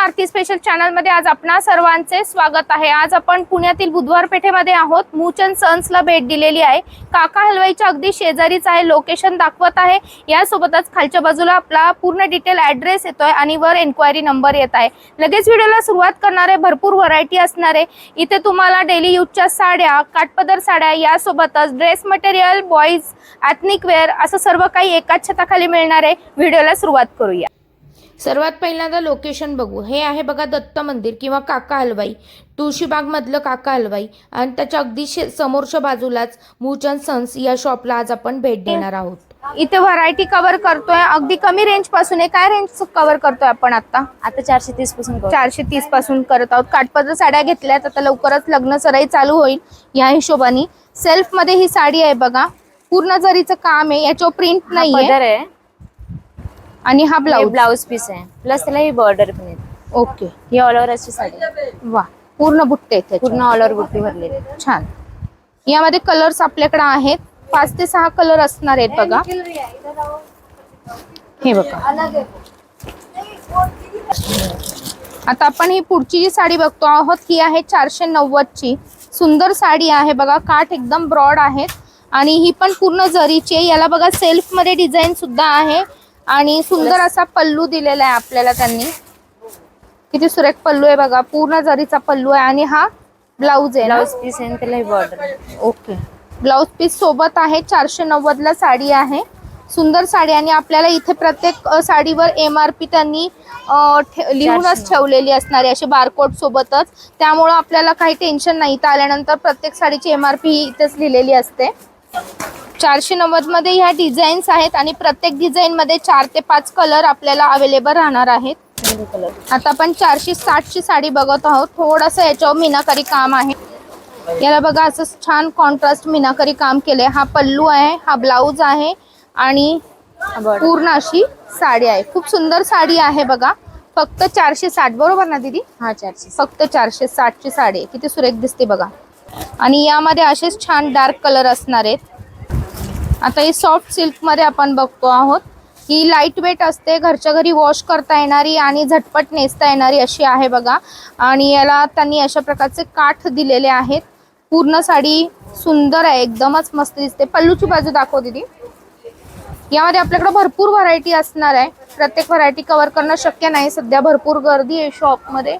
आरती special चॅनलमध्ये आज आपणा सर्वांचे स्वागत आहे. आज आपण पुण्यातील बुधवार पेठेमध्ये आहोत. मुचन सन्सला भेट दिलेली आहे. काका हलवाईच्या अगदी शेजारीच आहे. लोकेशन दाखवत आहे. यासोबतच खालच्या बाजूला आपला पूर्ण डिटेल ऍड्रेस येतोय आणि वर एन्क्वायरी नंबर येत आहे. लगेच व्हिडिओला सुरुवात करणारे भरपूर व्हरायटी असणारे इथे तुम्हाला डेली यूजच्या साड्या काठपदर साड्या यासोबतच dress material boys ethnic wear असं सर्व काही एकाच छताखाली मिळणार आहे. व्हिडिओला सुरुवात करूया. सर्वात पहिल्यांदा लोकेशन बघू. हे आहे बघा दत्त मंदिर किंवा काका हलवाई. तुळशीबागमधलं काका हलवाई. आणि त्याच्या अगदी समोरच्या बाजूलाच मुचन सन्स या शॉपला आज आपण भेट देणार आहोत. इथे व्हरायटी कव्हर करतोय. अगदी कमी रेंजपासून आहे. काय रेंज कव्हर करतोय आपण आता? आता चारशे तीसपासून. चारशे तीसपासून करत आहोत. काठपदर साड्या घेतल्यात. आता लवकरच लग्न सराई चालू होईल या हिशोबाने. सेल्फमध्ये ही साडी आहे बघा. पूर्ण जरीचं काम आहे. याच्यावर प्रिंट नाहीये. आणि हा ब्लाउज ब्लाऊज ब्लाउज पीस आहे. प्लस त्याला ही बॉर्डर पण आहे ओके ही ऑल ओव्हर अशी साडी. वा. पूर्ण बुट्टे त्याच्यावर. पूर्ण ऑल ओव्हर बुट्टी भरलेली. छान. यामध्ये कलर्स आपल्याकडे आहेत. पाच ते सहा कलर असणार आहेत बघा. हे बघा. आता आपण ही पुढची जी साडी बघतो आहोत ही आहे चारशे नव्वदची. सुंदर साडी आहे बघा. काठ एकदम ब्रॉड आहेत. आणि ही पण पूर्ण जरीची आहे. याला बघा सेल्फमध्ये डिझाईन सुद्धा आहे. आणि सुंदर असा पल्लू दिलेला आहे आपल्याला त्यांनी. किती सुरेख पल्लू आहे बघा. पूर्ण जरीचा पल्लू आहे आणि हा ब्लाऊज आहे ना? ब्लाउज पीस आहे त्याला बॉर्डर ओके. ब्लाऊज पीस सोबत आहे चारशे नव्वद ला साडी आहे. सुंदर साडी आणि आपल्याला इथे प्रत्येक साडीवर एम आर पी त्यांनी लिहूनच ठेवलेली असणार आहे असे बारकोड सोबतच. त्यामुळं आपल्याला काही टेन्शन नाही. इथं आल्यानंतर प्रत्येक साडीची एम आर पी इथेच लिहिलेली असते. चारशे नव्वदमध्ये ह्या डिझाईन्स आहेत आणि प्रत्येक डिझाईन मध्ये चार ते पाच कलर आपल्याला अवेलेबल राहणार आहेत. आता आपण चारशे साठची साडी बघत आहोत. थोडंसं याच्यावर मीनाकारी काम आहे. याला बघा असं छान कॉन्ट्रास्ट मीनाकारी काम केलंय. हा पल्लू आहे हा ब्लाऊज आहे आणि पूर्ण अशी साडी आहे. खूप सुंदर साडी आहे बघा. फक्त चारशे साठ. बरोबर ना दीदी? हा चारशे फक्त चारशे साठची साडी आहे. किती सुरेख दिसते बघा. आणि यामध्ये असेच छान डार्क कलर असणार आहेत. आता ही सॉफ्ट सिल्कमध्ये आपण बघतो आहोत. ही लाइट वेट असते घरच्या घरी वॉश करता येणारी आणि झटपट नेसता येणारी अशी आहे बघा. आणि याला त्यांनी अशा प्रकारचे काठ दिलेले आहेत. पूर्ण साडी सुंदर आहे एकदमच मस्त दिसते. पल्लूची बाजू दाखव दीदी. यामध्ये आपल्याकडे भरपूर व्हरायटी असणार आहे. प्रत्येक व्हरायटी कव्हर करणं शक्य नाही. सध्या भरपूर गर्दी आहे शॉपमध्ये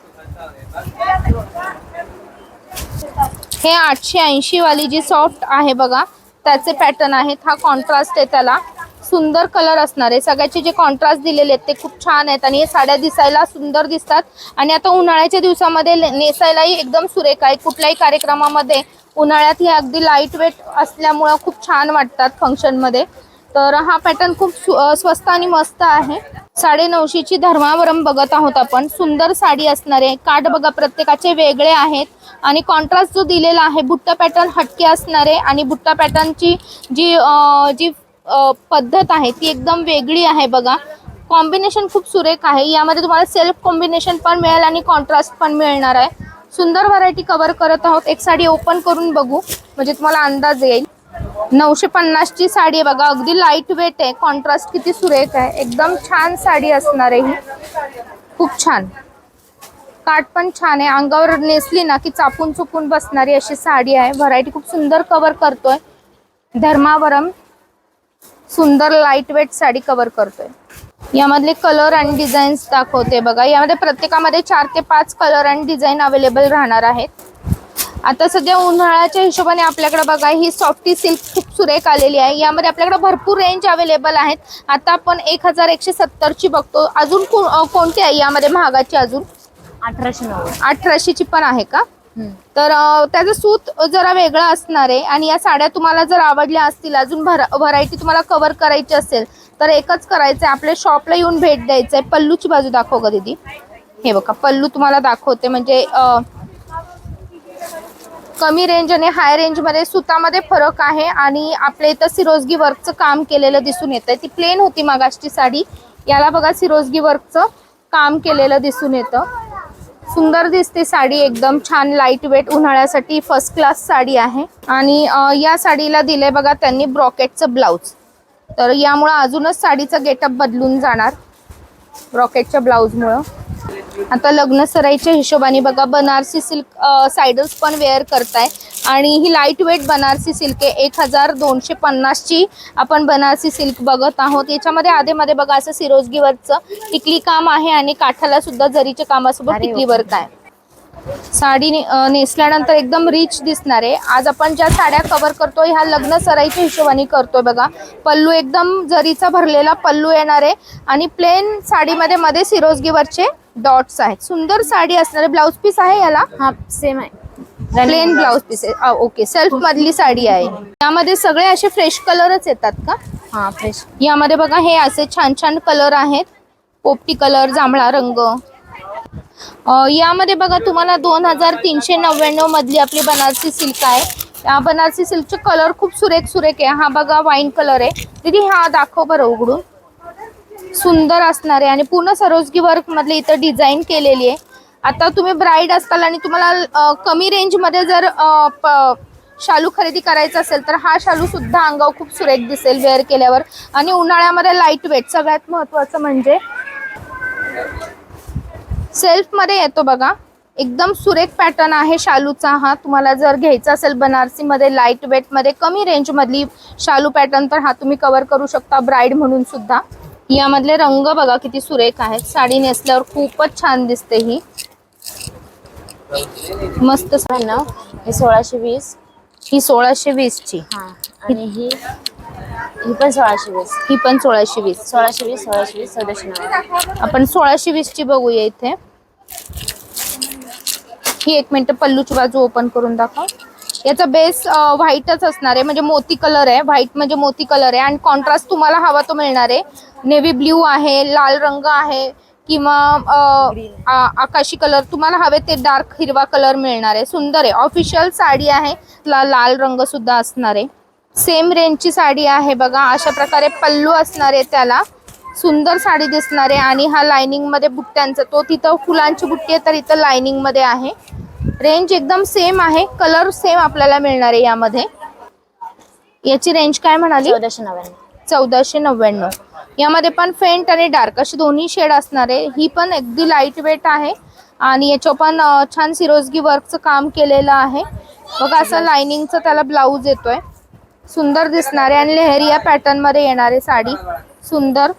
हे आठशे ऐंशी वाली जी सॉफ्ट आहे बघा त्याचे पॅटर्न आहेत. हा कॉन्ट्रास्ट आहे त्याला. सुंदर कलर असणार आहे. सगळ्याचे जे कॉन्ट्रास्ट दिलेले आहेत ते खूप छान आहेत आणि हे साड्या दिसायला सुंदर दिसतात. आणि आता उन्हाळ्याच्या दिवसामध्ये नेसायलाही एकदम सुरेख आहे. कुठल्याही कार्यक्रमामध्ये उन्हाळ्यात हे अगदी लाइट वेट असल्यामुळं खूप छान वाटतात फंक्शनमध्ये तर हा पॅटर्न खूप सु- स्वस्त आणि मस्त आहे. साडे नऊशेची धर्मावरम बघत आहोत आपण. सुंदर साडी असणार आहे काठ बघा प्रत्येकाचे वेगळे आहेत. आणि कॉन्ट्रास्ट जो दिलेला आहे बुट्टा पॅटर्न हटके असणार आहे आणि बुट्टा पॅटर्नची जी जी पद्धत आहे ती एकदम वेगळी आहे बघा. कॉम्बिनेशन खूप सुरेख आहे. यामध्ये तुम्हाला सेल्फ कॉम्बिनेशन पण मिळेल आणि कॉन्ट्रास्ट पण मिळणार आहे. सुंदर व्हरायटी कव्हर करत आहोत. एक साडी ओपन करून बघू. म्हणजे तुम्हाला अंदाज येईल. नऊशे पन्नासची साडी आहे बघा अगदी लाइट वेट आहे. कॉन्ट्रास्ट किती सुरेख आहे. एकदम छान साडी असणार आहे ही. खूप छान. काठ पण छान आहे. अंगावर नेसली ना की चापून चुपून बसणारी अशी साडी आहे. व्हरायटी खूप सुंदर कव्हर करतोय. धर्मावरम सुंदर लाइट वेट साडी कव्हर करतोय. यामधले कलर आणि डिझाईन्स दाखवते बघा. यामध्ये प्रत्येकामध्ये चार ते पाच कलर आणि डिझाईन अवेलेबल राहणार आहेत. आता सध्या उन्हाळ्याच्या हिशोबाने आपल्याकडे बघा ही सॉफ्टी सिल्क खूप सुरेख आलेली आहे. यामध्ये आपल्याकडे भरपूर रेंज अवेलेबल आहेत. आता आपण एक हजार एकशे सत्तरची बघतो अजून कोणती आहे यामध्ये महागाची अजून? अठराशे नव्वद. अठराशेची पण आहे का. तर त्याचं सूत जरा वेगळं असणार आहे आणि या साड्या तुम्हाला जर आवडल्या असतील अजून भर व्हरायटी तुम्हाला कव्हर करायची असेल तर एकच करायचं आहे आपल्या शॉपला येऊन भेट द्यायचं आहे पल्लूची बाजू दाखव का दीदी. हे बघा पल्लू तुम्हाला दाखवते. म्हणजे कमी रेंज आणि हाय रेंजमध्ये सुतामध्ये फरक आहे आणि आपल्या इथं सिरोजगी वर्कचं काम केलेलं दिसून येतं ती प्लेन होती मागासची साडी. याला बघा सिरोजगी वर्कचं काम केलेलं दिसून येतं. सुंदर दिसते साडी एकदम. छान लाइट वेट उन्हाळ्यासाठी फर्स्ट क्लास साडी आहे. आणि या साडीला दिले बघा त्यांनी ब्रॉकेटचं ब्लाऊज तर यामुळं अजूनच साडीचं गेटअप बदलून जाणार ब्रॉकेटच्या ब्लाऊजमुळं आता लग्न सराईच्या हिशोबाने बघा बनारसी सिल्क सायडर्स पण वेअर करताय. आणि ही लाइट वेट बनारसी सिल्क आहे एक हजार दोनशे पन्नासची आपण बनारसी सिल्क बघत आहोत. याच्यामध्ये आधेमध्ये बघा असं सिरोजगीवरचं टिकली काम आहे आणि काठाला सुद्धा जरीच्या कामासोबत टिकली वर्क आहे. साडी नेसल्यानंतर एकदम रिच दिसणार आहे. आज आपण ज्या साड्या कव्हर करतोय ह्या लग्न सराईच्या हिशोबाने करतोय बघा. पल्लू एकदम जरीचा भरलेला पल्लू येणार आहे. आणि प्लेन साडीमध्ये मध्ये सिरोजगीवरचे डॉट्स आहेत. सुंदर साडी असणार आहे. ब्लाऊज पीस आहे याला? हा सेम आहे. प्लेन ब्लाऊज पीस आहे. ओके सेल्फ मधली साडी आहे. यामध्ये सगळे असे फ्रेश कलरच येतात का? हा फ्रेश यामध्ये बघा हे असे छान छान कलर आहेत. पोपटी कलर जांभळा रंग. यामध्ये बघा तुम्हाला दोन हजार तीनशे नव्याण्णव मधली आपली बनारसी सिल्क आहे. बनारसी सिल्कचे कलर खूप सुरेख सुरेख आहे. हा बघा वाईन कलर आहे. दीदी हा दाखव बरं उघडून. सुंदर असणार आहे आणि पूर्ण सरोजगी वर्क मधली इथं डिझाईन केलेली आहे. आता तुम्ही ब्राईड असताल आणि तुम्हाला कमी रेंजमध्ये जर प- शालू खरेदी करायचा असेल तर हा शालू सुद्धा अंगावर खूप सुरेख दिसेल वेअर केल्यावर. आणि उन्हाळ्यामध्ये लाइट वेट सगळ्यात महत्वाचं म्हणजे सेल्फमध्ये येतो बघा. एकदम सुरेख पॅटर्न आहे शालूचा हा. तुम्हाला जर घ्यायचा असेल बनारसी मध्ये लाइट वेटमध्ये कमी रेंज मधली शालू पॅटर्न तर हा तुम्ही कव्हर करू शकता ब्राईड म्हणून सुद्धा. यामधले रंग बघा किती सुरेख आहेत. साडी नेसल्यावर खूपच छान दिसते ही. मस्त ना हे सोळाशे वीस. ही सोळाशे वीस ची. हा आणि ही ही पण सोळाशे वीस. ही पण सोळाशे वीस. सोळाशे वीस सोळाशे वीस चौदाशे आपण सोळाशे वीस ची बघूया इथे. ही एक मिनिट पल्लूची बाजू ओपन करून दाखव. याचा बेस व्हाईटच असणार आहे. म्हणजे मोती कलर आहे. व्हाईट म्हणजे मोती कलर आहे. आणि कॉन्ट्रास्ट तुम्हाला हवा तो मिळणार आहे. नेव्ही ब्ल्यू आहे लाल रंग आहे किंवा आकाशी कलर तुम्हाला हवे ते डार्क हिरवा कलर मिळणार आहे. सुंदर आहे. ऑफिशियल साडी आहे. ला लाल रंग सुद्धा असणार आहे. सेम रेंजची साडी आहे बघा. अशा प्रकारे पल्लू असणार आहे त्याला. सुंदर साडी दिसणार आहे आणि हा लाइनिंगमध्ये बुट्ट्यांचा तो तिथं फुलांची बुट्टी आहे तर इथं लाइनिंगमध्ये आहे. रेंज एकदम सेम आहे कलर सेम आपल्याला मिळणार आहे यामध्ये. याची रेंज काय म्हणाली? चौदाशे नव्याण्णव. चौदाशे नव्याण्णव. यामध्ये पण फेंट आणि डार्क अशी दोन्ही शेड असणार. आहे ही पण अगदी लाइट वेट आहे. आणि याच्यावर पण छान सिरोजगी वर्कचं काम केलेलं आहे. बघा असं लाइनिंगचं त्याला ब्लाऊज येतोय. सुंदर दिसणारे आणि लेहरिया पॅटर्नमध्ये येणारे साडी. सुंदर.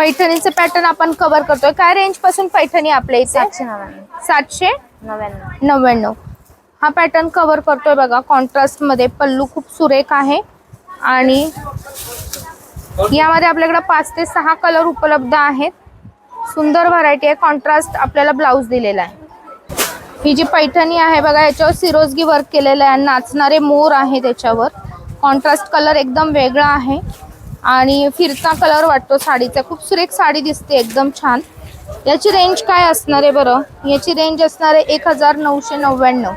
पैठणीचे पॅटर्न आपण कव्हर करतोय. काय रेंजपासून पैठणी आपल्या इथे? सातशे नव्याण्णव. सातशे? नव्याण्णव. नव्याण्णव. हा पॅटर्न कव्हर करतोय बघा. कॉन्ट्रास्टमध्ये पल्लू खूप सुरेख आहे. आणि यामध्ये आपल्याकडे पाच ते सहा कलर उपलब्ध आहेत. सुंदर व्हरायटी आहे. कॉन्ट्रास्ट आपल्याला ब्लाऊज दिलेला आहे. ही जी पैठणी आहे बघा याच्यावर सिरोजगी वर्क केलेलं आहे. आणि नाचणारे मोर आहे त्याच्यावर. कॉन्ट्रास्ट कलर एकदम वेगळा आहे. आणि फिरता कलर वाटतो साडीचा. खूप सुरेख साडी दिसते एकदम छान. याची रेंज काय असणार आहे बरं? याची रेंज असणार आहे एक हजार नऊशे नव्याण्णव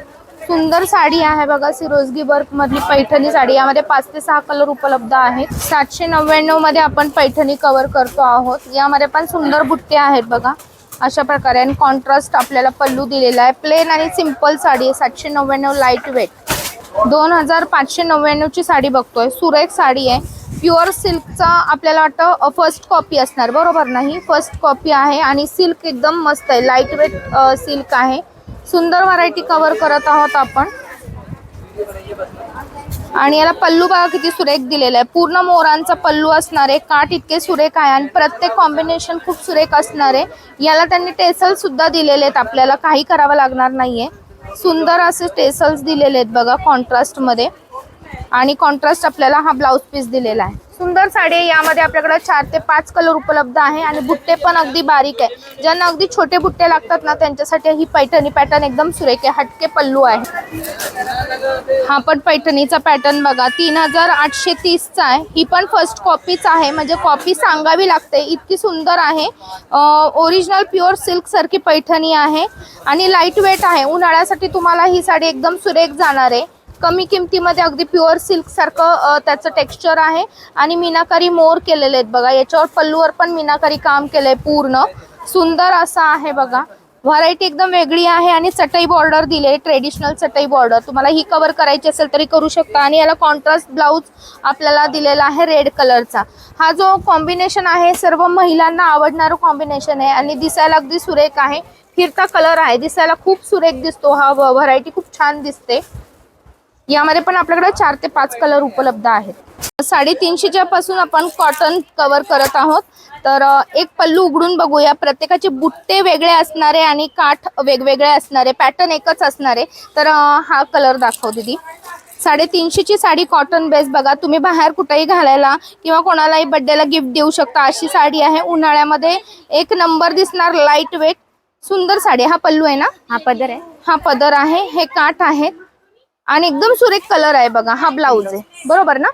सुंदर साडी आहे बघा सिरोजगी वर्क मधली पैठणी साडी. यामध्ये पाच ते सहा कलर उपलब्ध आहेत. सातशे नव्याण्णवमध्ये आपण पैठणी कव्हर करतो आहोत. यामध्ये पण सुंदर बुट्टे आहेत बघा अशा प्रकारे. आणि कॉन्ट्रास्ट आपल्याला पल्लू दिलेला आहे. प्लेन आणि सिंपल साडी आहे सातशे नव्याण्णव लाइट वेट दोन हजार पाचशे नव्याण्णवची साडी बघतोय. सुरेख साडी आहे. प्युअर सिल्कचा आपल्याला वाटतं फर्स्ट कॉपी असणार. बरोबर नाही? फर्स्ट कॉपी आहे आणि सिल्क एकदम मस्त आहे. लाइट वेट सिल्क आहे. सुंदर व्हरायटी कवर करत आहोत आपण. आणि याला पल्लू बघा किती सुरेख दिलेला आहे. पूर्ण मोरांचा पल्लू असणार आहे. काठ इतके सुरेख आहे आणि प्रत्येक कॉम्बिनेशन खूप सुरेख असणार आहे. याला त्यांनी टेसल सुद्धा दिलेले आहेत आपल्याला. काही करावं लागणार नाहीये. सुंदर असे टेसल्स दिलेले आहेत बघा कॉन्ट्रास्टमध्ये आणि कॉन्ट्रास्ट आपल्याला हा ब्लाऊज पीस दिलेला आहे. सुंदर साडी आहे. यामध्ये आपल्याकडे चार ते पाच कलर उपलब्ध आहे आणि बुट्टे पण अगदी बारीक आहे. ज्यांना अगदी छोटे बुट्टे लागतात ना त्यांच्यासाठी ही पैठणी पॅटर्न एकदम सुरेख आहे. हटके पल्लू आहे. हा पण पैठणीचा पॅटर्न बघा. तीन हजार आठशे तीसचा आहे. ही पण फर्स्ट कॉपीच आहे. म्हणजे कॉपी सांगावी लागते. इतकी सुंदर आहे. ओरिजिनल प्युअर सिल्क सारखी पैठणी आहे. आणि लाइट वेट आहे. उन्हाळ्यासाठी तुम्हाला ही साडी एकदम सुरेख जाणार आहे. कमी किमतीमध्ये अगदी प्युअर सिल्क सारखं त्याचं टेक्स्चर आहे. आणि मीनाकारी मोर केलेले आहेत बघा. याच्यावर पल्लूवर पण मीनाकारी काम केलंय पूर्ण. सुंदर असं आहे बघा. व्हरायटी एकदम वेगळी आहे आणि चटई बॉर्डर दिले ट्रेडिशनल चटई बॉर्डर तुम्हाला ही कव्हर करायची असेल तरी करू शकता. आणि याला कॉन्ट्रास्ट ब्लाऊज आपल्याला दिलेला आहे रेड कलरचा हा जो कॉम्बिनेशन आहे सर्व महिलांना आवडणारं कॉम्बिनेशन आहे. आणि दिसायला अगदी सुरेख आहे. फिरता कलर आहे. दिसायला खूप सुरेख दिसतो हा व्हरायटी खूप छान दिसते. यामध्ये पण आपल्याकडे चार ते पाच कलर उपलब्ध आहेत. साडेतीनशेच्या पासून आपण कॉटन कव्हर करत आहोत. तर एक पल्लू उघडून बघूया. प्रत्येकाचे बुट्टे वेगळे असणारे आणि काठ वेगवेगळे असणारे पॅटर्न एकच असणारे. तर हा कलर दाखव दीदी. साडेतीनशेची साडी कॉटन बेस बघा. तुम्ही बाहेर कुठेही घालायला किंवा कोणालाही बड्डेला गिफ्ट देऊ शकता. अशी साडी आहे. उन्हाळ्यामध्ये एक नंबर दिसणार लाइट वेट सुंदर साडी. हा पल्लू आहे ना? हा पदर आहे. हा पदर आहे. हे काठ आहेत आणि एकदम सुरेख कलर आहे बघा हा ब्लाऊज आहे. बरोबर ना?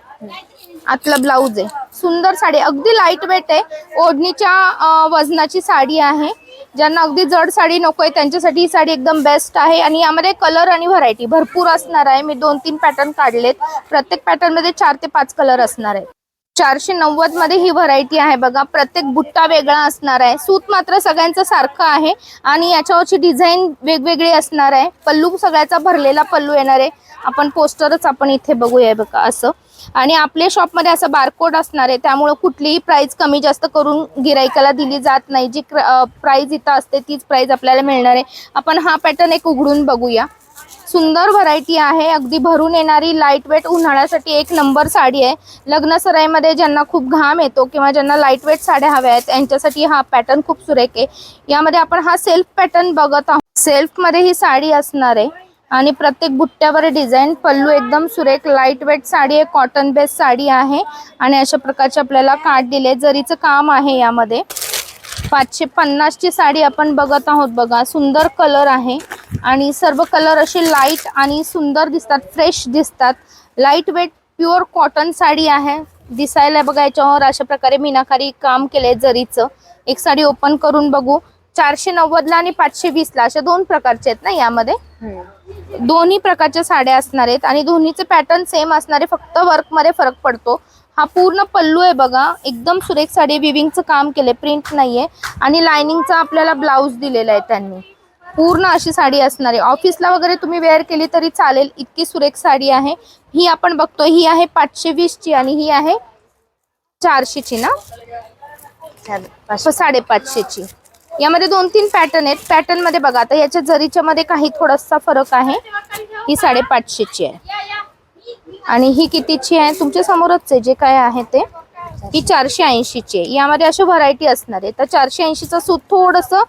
आतला ब्लाऊज आहे. सुंदर साडी अगदी लाइट वेट आहे. ओढणीच्या वजनाची साडी आहे. ज्यांना अगदी जड साडी नकोय त्यांच्यासाठी ही साडी एकदम बेस्ट आहे. आणि यामध्ये कलर आणि व्हरायटी भरपूर असणार आहे. मी दोन तीन पॅटर्न काढलेत. प्रत्येक पॅटर्नमध्ये चार ते पाच कलर असणार आहे. चारशे नव्वदमध्ये ही व्हरायटी आहे. बघा प्रत्येक बुट्टा वेगळा असणार आहे. सूत मात्र सगळ्यांचं सारखं आहे आणि याच्यावरची डिझाईन वेगवेगळी असणार आहे. पल्लू सगळ्याचा भरलेला पल्लू येणार आहे. आपण पोस्टरच आपण इथे बघूया बघा असं. आणि आपल्या शॉपमध्ये असं बारकोड असणार आहे. त्यामुळं कुठलीही प्राईज कमी जास्त करून गिरायकाला दिली जात नाही. जी प्राईज इथं असते तीच प्राईज आपल्याला मिळणार आहे. आपण हा पॅटर्न एक उघडून बघूया. सुंदर व्हरायटी आहे. अगदी भरून येणारी लाइट वेट उन्हाळ्यासाठी एक नंबर साडी आहे. लग्न सराईमध्ये ज्यांना खूप घाम येतो किंवा ज्यांना लाइट वेट साड्या हव्या आहेत त्यांच्यासाठी हा पॅटर्न खूप सुरेख आहे. यामध्ये आपण हा सेल्फ पॅटर्न बघत आहोत. सेल्फमध्ये ही साडी असणार आहे. आणि प्रत्येक बुट्ट्यावर डिझाईन पल्लू एकदम सुरेख लाइट वेट साडी आहे. कॉटन बेस साडी आहे. आणि अशा प्रकारचे आपल्याला काठ दिले जरीचं काम आहे यामध्ये. पाचशे पन्नासची साडी आपण बघत आहोत बघा. सुंदर कलर आहे आणि सर्व कलर असे लाइट आणि सुंदर दिसतात फ्रेश दिसतात. Light weight pure cotton sari आहे. दिसायला बघा याच्यावर अशा प्रकारे मीनाकारी काम केलंय जरीचं. एक साडी ओपन करून बघू. चारशे नव्वदला आणि पाचशे वीसला अशा दोन प्रकारचे आहेत ना यामध्ये? दोन्ही प्रकारच्या साड्या असणार आहेत आणि दोन्हीचे पॅटर्न सेम असणार फक्त वर्कमध्ये फरक पडतो. हा पूर्ण पल्लू आहे बघा. एकदम सुरेख साडी विविंगचं काम केलंय. प्रिंट नाहीये. आणि लाइनिंगचा आपल्याला ब्लाऊज दिलेला आहे त्यांनी. पूर्ण अशी साडी असणार आहे. ऑफिसला वगैरे तुम्ही वेअर केली तरी चालेल. इतकी सुरेख साडी आहे. ही आपण बघतो ही आहे पाचशे वीसची आणि ही आहे चारशेची ना? पाचशे साडेपाचशेची यामध्ये दोन तीन पॅटर्न आहेत. पॅटर्नमध्ये बघा. आता याच्या जरीच्या मध्ये काही थोडासा फरक आहे. ही साडेपाचशेची आहे. आणि ही कितीची आहे? तुमच्या समोरच आहे जे काय आहे ते. ही चारशे ऐंशीची आहे. यामध्ये अशी व्हरायटी असणार आहे. तर चारशे ऐंशीचं सूत थोडंसं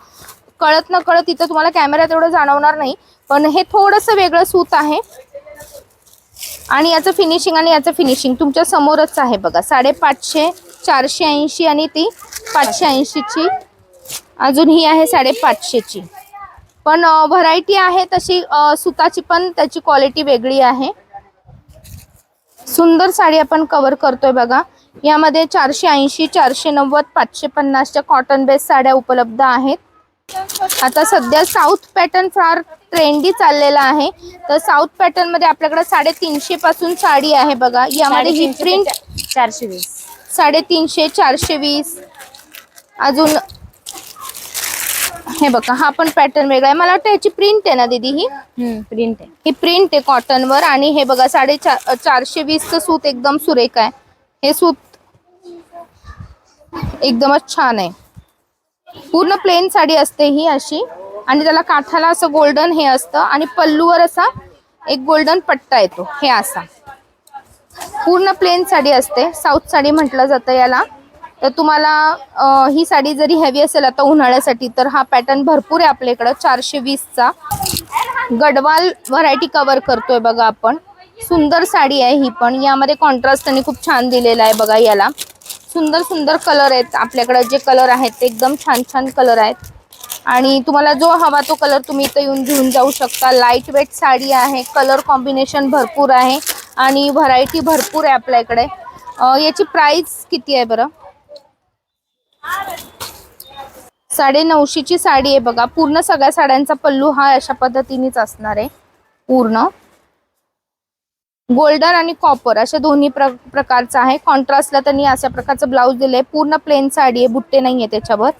कळत न कळत इथं तुम्हाला कॅमेऱ्यात एवढं जाणवणार नाही. पण हे थोडंसं वेगळं सूत आहे. आणि याचं फिनिशिंग आणि याचं फिनिशिंग तुमच्या समोरच आहे बघा. साडेपाचशे चारशे ऐंशी आणि ती पाचशे ऐंशीची. अजून ही आहे साडेपाचशेची. पण व्हरायटी आहे तशी सुताची पण त्याची क्वालिटी वेगळी आहे. सुंदर साडी आपण कव्हर करतोय बघा. यामध्ये चारशे ऐंशी चारशे नव्वद पाचशे पन्नासच्या कॉटन बेस साड्या उपलब्ध आहेत. आता सध्या साऊथ पॅटर्न फार ट्रेंडी चाललेला आहे. तर साऊथ पॅटर्नमध्ये आपल्याकडे साडेतीनशे पासून साडी आहे बघा. यामध्ये ही प्रिंट चारशे वीस. साडेतीनशे चारशे वीस. अजून हे बघा हा पण पॅटर्न वेगळा आहे. मला वाटतं याची प्रिंट आहे ना दीदी ही? प्रिंट आहे. ही प्रिंट आहे कॉटनवर आणि हे बघा साडे चार चारशे वीसचं सूत एकदम सुरेख आहे. हे सूत एकदमच छान आहे. पूर्ण प्लेन साडी असते ही अशी. आणि त्याला काठाला असं गोल्डन हे असतं आणि पल्लूवर असा एक गोल्डन पट्टा येतो. हे असा. पूर्ण प्लेन साडी असते. साऊथ साडी म्हटलं जातं याला. तर तुम्हाला ही साडी जरी हेवी असेल आता उन्हाळ्यासाठी तर हा पॅटर्न भरपूर आहे आपल्या इकडं चारशे वीसचा. गडवाल व्हरायटी कवर करतोय बघा आपण. सुंदर साडी आहे ही पण. यामध्ये कॉन्ट्रास्ट त्यांनी खूप छान दिलेला आहे बघा याला. सुंदर सुंदर कलर आहेत आपल्याकडं. जे कलर आहेत ते एकदम छान छान कलर आहेत. आणि तुम्हाला जो हवा तो कलर तुम्ही इथं येऊन घेऊन जाऊ शकता. लाइट वेट साडी आहे. कलर कॉम्बिनेशन भरपूर आहे. आणि व्हरायटी भरपूर आहे आपल्याकडे. इकडे याची प्राईस किती आहे बरं? साडे नऊशेची साडी आहे बघा. पूर्ण सगळ्या साड्यांचा पल्लू हा अशा पद्धतीनेच असणार आहे. पूर्ण. गोल्डन आणि कॉपर अशा दोन्ही प्र प्रकारचा आहे. कॉन्ट्रास्टला त्यांनी अशा प्रकारचं ब्लाऊज दिलंय. पूर्ण प्लेन साडी आहे. बुट्टे नाहीये त्याच्यावर.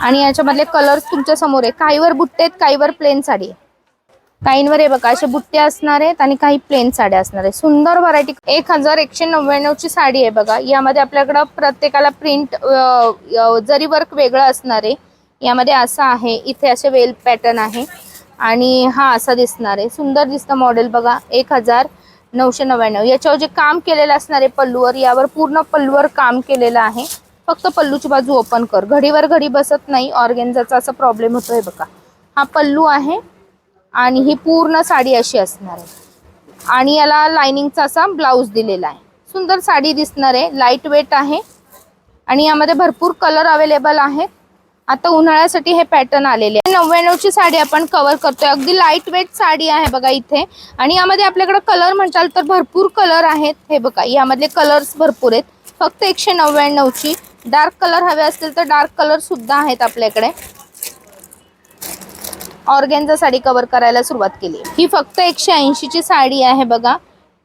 आणि याच्यामधले कलर्स तुमच्यासमोर आहे. काहीवर बुट्टे आहेत काहीवर प्लेन साडी आहे. काहींवर हे बघा असे बुट्टे असणार आहेत आणि काही प्लेन साड्या असणार आहेत. सुंदर व्हरायटी एक हजार एकशे नव्याण्णव ची साडी आहे बघा. यामध्ये आपल्याकडं प्रत्येकाला प्रिंट जरी वर्क वेगळं असणार आहे यामध्ये असं आहे इथे असे वेल पॅटर्न आहे. आणि हा असा दिसणार आहे. सुंदर दिसतं मॉडेल बघा. एक हजार नऊशे नव्याण्णव. याच्यावर जे काम केलेलं असणार आहे पल्लूवर यावर पूर्ण पल्लूवर काम केलेलं आहे. फक्त पल्लूची बाजू ओपन कर. घडीवर घडी बसत नाही. ऑर्गेन्झाचा असा प्रॉब्लेम होतोय बघा. हा पल्लू आहे. आणि ही पूर्ण साडी अशी असणार आहे. आणि याला लाइनिंगचा असा ब्लाऊज दिलेला आहे. सुंदर साडी दिसणार आहे. लाइट वेट आहे. आणि यामध्ये भरपूर कलर अवेलेबल आहेत. आता उन्हाळ्यासाठी हे पॅटर्न आलेले आहे. नव्याण्णवची साडी आपण कव्हर करतोय. अगदी लाइट वेट साडी आहे बघा इथे. आणि यामध्ये आपल्याकडे कलर म्हणताल तर भरपूर कलर आहेत. हे बघा यामधले कलर्स भरपूर आहेत. फक्त एकशे नव्याण्णवची डार्क कलर हवे असतील तर डार्क कलर सुद्धा आहेत आपल्याकडे. ऑर्गेन्झा साडी कव्हर करायला सुरुवात केली. ही फक्त एकशे ऐंशीची साडी आहे बघा.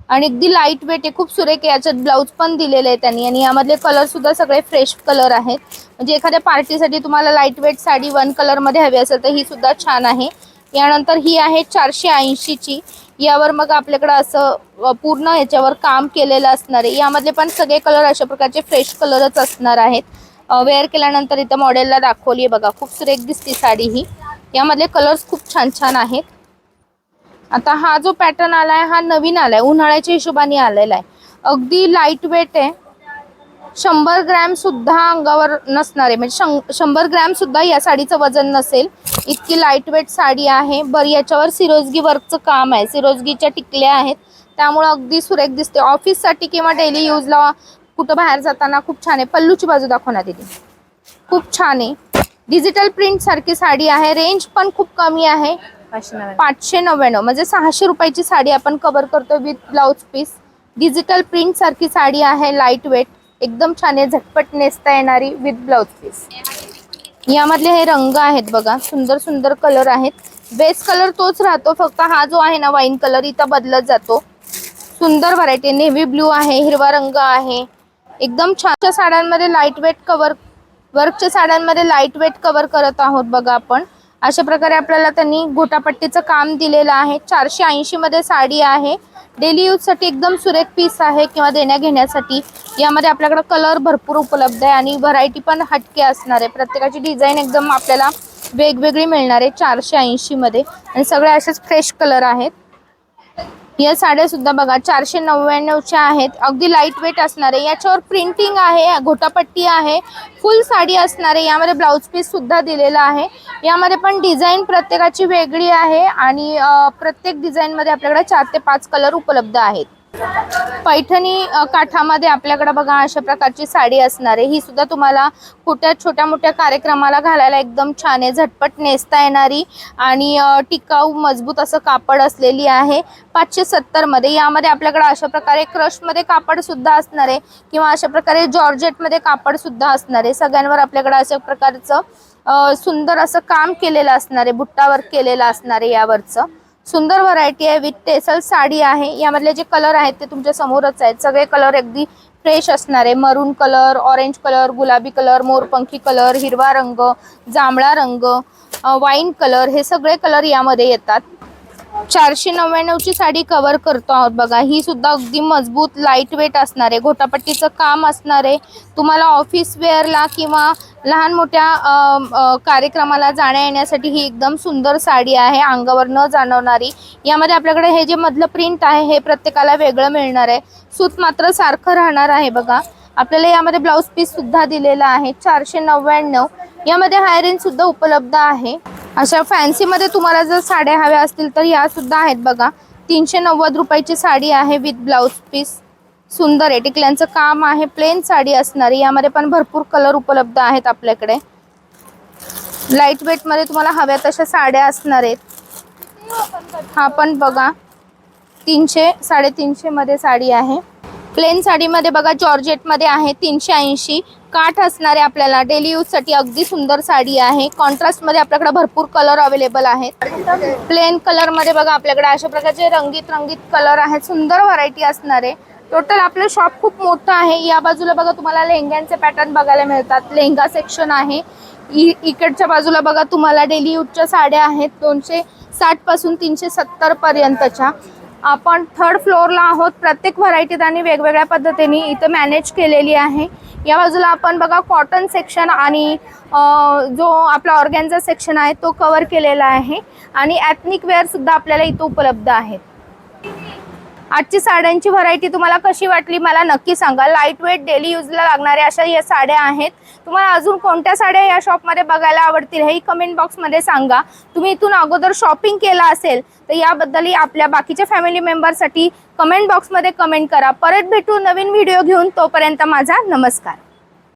आणि अगदी लाइट वेट आहे. खूप सुरेख आहे. याच्यात ब्लाऊज पण दिलेले आहे त्यांनी. आणि यामधले कलरसुद्धा सगळे फ्रेश कलर आहेत. म्हणजे एखाद्या पार्टीसाठी तुम्हाला लाइट वेट साडी वन कलरमध्ये हवी असेल तर ही सुद्धा छान आहे. यानंतर ही आहे चारशे ऐंशीची. यावर मग आपल्याकडं असं पूर्ण याच्यावर काम केलेलं असणार आहे. यामधले पण सगळे कलर अशा प्रकारचे फ्रेश कलरच असणार आहेत. वेअर केल्यानंतर इथं मॉडेलला दाखवली आहे बघा. खूप सुरेख दिसती साडी ही. यामधले कलर्स खूप छान छान आहेत. आता हा जो पॅटर्न आलाय हा नवीन आलाय उन्हाळ्याच्या हिशोबाने आलेला आहे. अगदी लाइट वेट आहे. शंभर ग्रॅम सुद्धा अंगावर नसणार आहे. म्हणजे शंभर ग्रॅम सुद्धा या साडीचं वजन नसेल. इतकी लाइट वेट साडी आहे. बरं याच्यावर सिरोजगी वर्कचं काम आहे. सिरोजगीच्या टिकल्या आहेत. त्यामुळं अगदी सुरेख दिसते. ऑफिससाठी किंवा डेली यूजला कुठं बाहेर जाताना खूप छान आहे. पल्लूची बाजू दाखवण्यात येते खूप छान आहे. डिजिटल प्रिंट सारखी साडी आहे. रेंज पण खूप कमी आहे. पाचशे नव्याण्णव. म्हणजे सहाशे रुपयाची साडी आपण कव्हर करतो with blouse piece digital print सारखी साडी आहे. लाइट वेट एकदम छान आहे. झटपट नेसता येणारी विथ ब्लाउज पीस यामधले हे रंग आहेत बघा. सुंदर सुंदर कलर आहेत. बेस कलर तोच राहतो. फक्त हा जो आहे ना वाईन कलर इथं बदलत जातो. सुंदर व्हरायटी नेव्ही ब्ल्यू आहे. हिरवा रंग आहे. एकदम छान. साड्यांमध्ये लाइट वेट कवर वर्कच्या साड्यांमध्ये लाइट वेट कवर करत आहोत बघा आपण. अशा प्रकारे आपल्याला त्यांनी गोटापट्टीचं काम दिलेलं आहे. चारशे ऐंशीमध्ये साडी आहे. डेली यूजसाठी एकदम सुरेख पीस आहे किंवा देण्या घेण्यासाठी यामध्ये आपल्याकडं कलर भरपूर उपलब्ध आहे आणि व्हरायटी पण हटके असणार आहे. प्रत्येकाची डिझाईन एकदम आपल्याला वेगवेगळी मिळणार आहे चारशे ऐंशीमध्ये आणि सगळे असेच फ्रेश कलर आहेत. या साड्या सुद्धा बघा चारशे नव्याण्णवच्या आहेत. अगदी लाइट वेट असणारे. याच्यावर प्रिंटिंग आहे घोटापट्टी आहे. फुल साडी असणारे. यामध्ये ब्लाऊज पीस सुद्धा दिलेला आहे. यामध्ये पण डिझाईन प्रत्येकाची वेगळी आहे आणि प्रत्येक डिझाईनमध्ये आपल्याकडे चार ते पाच कलर उपलब्ध आहेत. पैठणी काठामध्ये आपल्याकडे बघा अशा प्रकारची साडी असणार आहे. ही सुद्धा तुम्हाला कुठ्या छोट्या मोठ्या कार्यक्रमाला घालायला एकदम छान आहे झटपट नेसता येणारी आणि टिकाऊ मजबूत असं कापड असलेली आहे. पाचशे सत्तरमध्ये यामध्ये आपल्याकडे अशा प्रकारे क्रशमध्ये कापड सुद्धा असणार आहे किंवा अशा प्रकारे जॉर्जेटमध्ये कापड सुद्धा असणार आहे. सगळ्यांवर आपल्याकडे अशा प्रकारचं सुंदर असं काम केलेलं असणार आहे बुट्टावर केलेलं असणार आहे यावरचं. सुंदर व्हरायटी आहे. विथ टेसल साडी आहे. यामधले जे कलर आहेत ते तुमच्या समोरच आहेत. सगळे कलर अगदी फ्रेश असणार आहे. मरून कलर ऑरेंज कलर गुलाबी कलर मोरपंखी कलर हिरवा रंग जांभळा रंग वाईन कलर हे सगळे कलर यामध्ये येतात. चारशे नव्याण्णवची साडी कव्हर करतो आहोत बघा. ही सुद्धा अगदी मजबूत लाइट वेट असणार आहे घोटापट्टीचं काम असणार आहे तुम्हाला ऑफिस वेअरला किंवा लहान मोठ्या कार्यक्रमाला जाण्या येण्यासाठी ही एकदम सुंदर साडी आहे अंगावर न जाणवणारी. यामध्ये आपल्याकडे हे जे मधलं प्रिंट आहे हे प्रत्येकाला वेगळं मिळणार आहे. सूत मात्र सारखं राहणार आहे बघा. आपल्याला यामध्ये ब्लाऊज पीस सुद्धा दिलेला आहे चारशे नव्याण्णव. यामध्ये हाय रेंज सुद्धा उपलब्ध आहे. अशा फॅन्सीमध्ये तुम्हाला जर साड्या हव्या असतील तर या सुद्धा आहेत बघा. तीनशे नव्वद रुपयाची साडी आहे विथ ब्लाऊज पीस सुंदर आहे. टिकल्यांचं काम आहे. प्लेन साडी असणारी. यामध्ये पण भरपूर कलर उपलब्ध आहेत आपल्याकडे. लाइट वेटमध्ये तुम्हाला हव्या तशा साड्या असणार आहेत. हा पण बघा. तीनशे साडेतीनशेमध्ये साडी आहे. प्लेन साडीमध्ये बघा जॉर्जेटमध्ये आहे तीनशे ऐंशी. काठ असणारे आपल्याला डेली यूजसाठी अगदी सुंदर साडी आहे. कॉन्ट्रास्टमध्ये आपल्याकडे भरपूर कलर अवेलेबल आहेत. प्लेन कलरमध्ये बघा आपल्याकडे अशा प्रकारचे रंगीत रंगीत कलर आहेत. सुंदर व्हरायटी असणारे. टोटल आपलं शॉप खूप मोठं आहे. या बाजूला बघा तुम्हाला लेहंग्यांचे पॅटर्न बघायला मिळतात. लेहंगा सेक्शन आहे. इ इकडच्या बाजूला बघा तुम्हाला डेली यूजच्या साड्या आहेत. दोनशे साठपासून तीनशे सत्तरपर्यंतच्या आपण थर्ड फ्लोअरला आहोत. प्रत्येक व्हरायटी त्यांनी वेगवेगळ्या पद्धतीने इथं मॅनेज केलेली आहे. या बाजूला आपण बघा कॉटन सेक्शन आणि जो आपला ऑर्गॅनचा सेक्शन आहे तो कवर केलेला आहे. आणि ॲथनिक वेअरसुद्धा आपल्याला इथं उपलब्ध आहेत. आजची साड्यांची व्हरायटी तुम्हाला कशी वाटली मला नक्की सांगा. लाइट वेट डेली यूजला लागणाऱ्या अशा या साड्या आहेत. तुम्हाला अजून कोणत्या साड्या या शॉपमध्ये बघायला आवडतील हेही कमेंट बॉक्समध्ये सांगा. तुम्ही इथून अगोदर शॉपिंग केला असेल तर याबद्दलही आपल्या बाकीच्या फॅमिली मेंबरसाठी कमेंट बॉक्समध्ये कमेंट करा. परत भेटू नवीन व्हिडिओ घेऊन तोपर्यंत माझा नमस्कार.